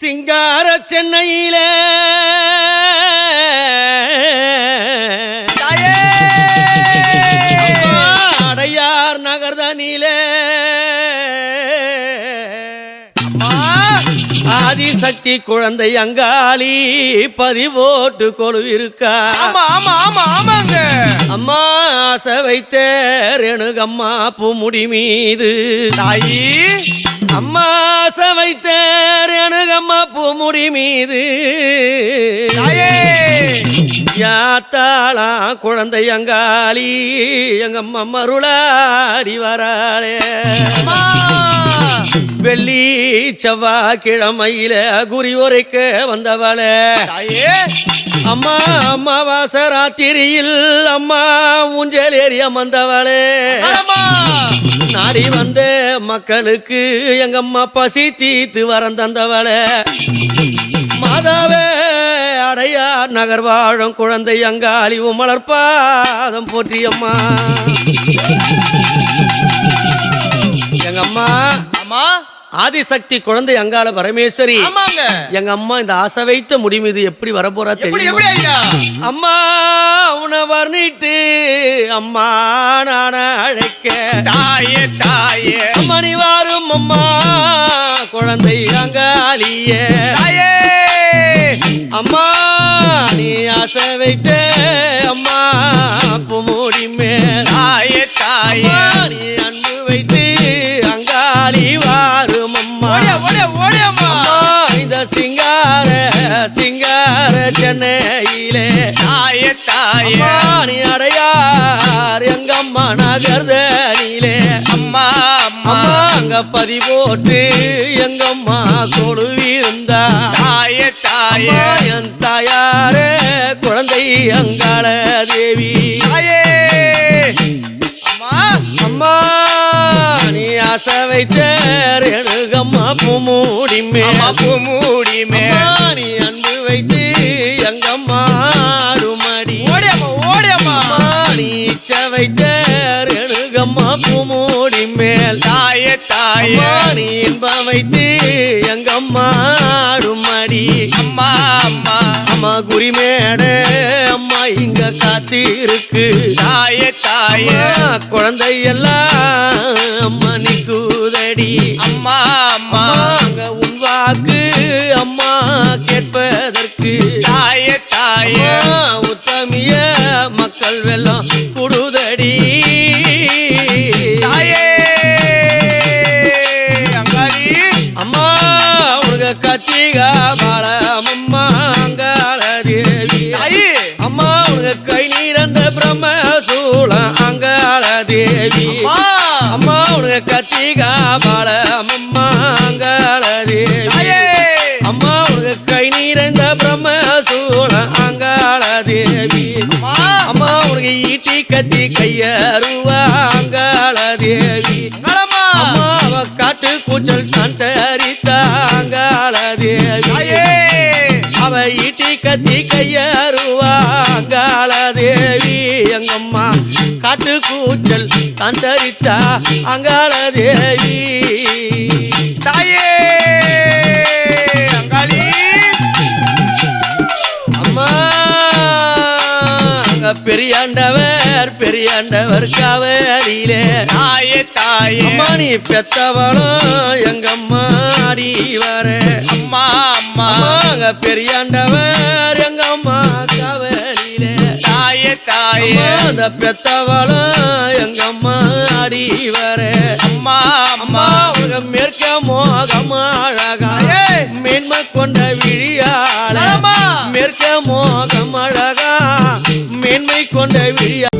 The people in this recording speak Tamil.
சிங்கார சென்னையில. அடையார் நகர்தனில. ஆதிசக்தி குழந்தை அங்காளி பதிவோட்டு கொழுவிருக்கா? ஆமா ஆமா ஆமா ஆமாங்க. அம்மா ஆசை வைத்த ரேணுகம்மா பூமுடி மீது. தாயி அம்மா ஆசை வைத்த ரேணுகம்மா பூமுடி மீது. தாயே! யாத்தாளா குழந்தை அங்காளி எங்கம்மா மருளாடி வராளே. வெள்ளி செவ்வாய் கிழமையில குறி உரைக்க வந்தவளே. அம்மா அம்மாவாச ராத்திரியில் அம்மா ஊஞ்சல் ஏறி அமர்ந்தவளே. அம்மா நாடி வந்த மக்களுக்கு எங்க அம்மா பசி தீத்து வரம் தந்தவளே. மாதாவே நகர் வாழும் குழந்தை அங்காளி உமலர்பாதம் போற்றி அம்மா. எங்க அம்மா அம்மா. ஆதிசக்தி குழந்தை அங்காள பரமேஸ்வரி. எங்க அம்மா இந்த ஆசை வைத்த முடி மீது எப்படி வரப்போறா தெரியும்? அம்மா உன வர்ணிட்டு அம்மா நான் அழைக்க. தாயே தாயே. மணி வாரும் அம்மா குழந்தை அங்காளிய. ஆசை வைத்த அம்மா பூமூடி மேல் தாயே. நீ அன்பு வைத்து அங்காளி வாரும் அம்மா. இந்த சிங்கார சிங்கார சென்னையிலே. தாயே. தாயே நீ அடையார் எங்கம்மா நகர்தனிலே அம்மா அம்மா. அம்மா அங்க பதி போட்டு எங்கம்மா கொழுவிருந்தா தாயே. தாயே என் தாயாரே குழந்தை அங்காள தேவி. தாயே! அம்மா அம்மா நீ ஆசை வைத்த ரேணுகம்மா பூமூடி அம்மா மேல் பூமூடி மே அம்மா, நீ அன்பு வைத்து எங்கம்மா ஆடுமடி ஓடியாம்மா ஓடியாம்மா நீ இச்ச வைத்த ரேணுகம்மா பூமூடி மேல். தாயே தாயே. நீ இன்பம் வைத்து எங்கம்மா ஆடுமடி அம்மா அம்மா. அம்மா குறிமேட காத்து இருக்கு தாயே தாயே. குழந்தை எல்லாம் அம்மா நிக்குதடி அம்மா அம்மா. உன் வாக்கு அம்மா கேட்பதற்கு. தாயே தாயே. உத்தமிய மக்கள் வெள்ளம் குடுதடி. தாயே. அம்மா உனக்கு கத்திகா பிரம்ம சூளம் அங்காள தேவி. அம்மா! உனக்கு கத்திகா பாலம் அம்மா அங்காள தேவி. அம்மா உனக்கு கை நீரந்த பிரம்ம சூளம் அங்காள தேவி. அம்மா! உனக்கு ஈட்டி கத்தி கையருவா அங்காள தேவி. அம்மா அவ காட்டு கூச்சல் தான் தரித்தா அங்காள தேவி. அவ ஈட்டி கத்தி கையருவா அங்காள எங்கம்மா காட்டு கூச்சல் தந்தரித்தா. அங்காளதேவி அங்க பெரியாண்டவர் பெரியாண்டவர் காவலிலே. தாயே தாயே. அம்மா நீ பெத்தவளும் எங்கம்மா அடி வர. அம்மா அம்மா. அம்மா அங்க பெரியாண்டவர் எங்கம்மா காவலிலே. தாயே தாயே. அம்மா அந்த பெத்தவளும் எங்கம்மா அடி வர. அம்மா அம்மா. அம்மா உங்க மேற்க மோகம் அழகா. ஏய்! மேன்மை கொண்ட விழியாள அம்மா! மேற்க மோகம் அழகா. கொண்ட விழியா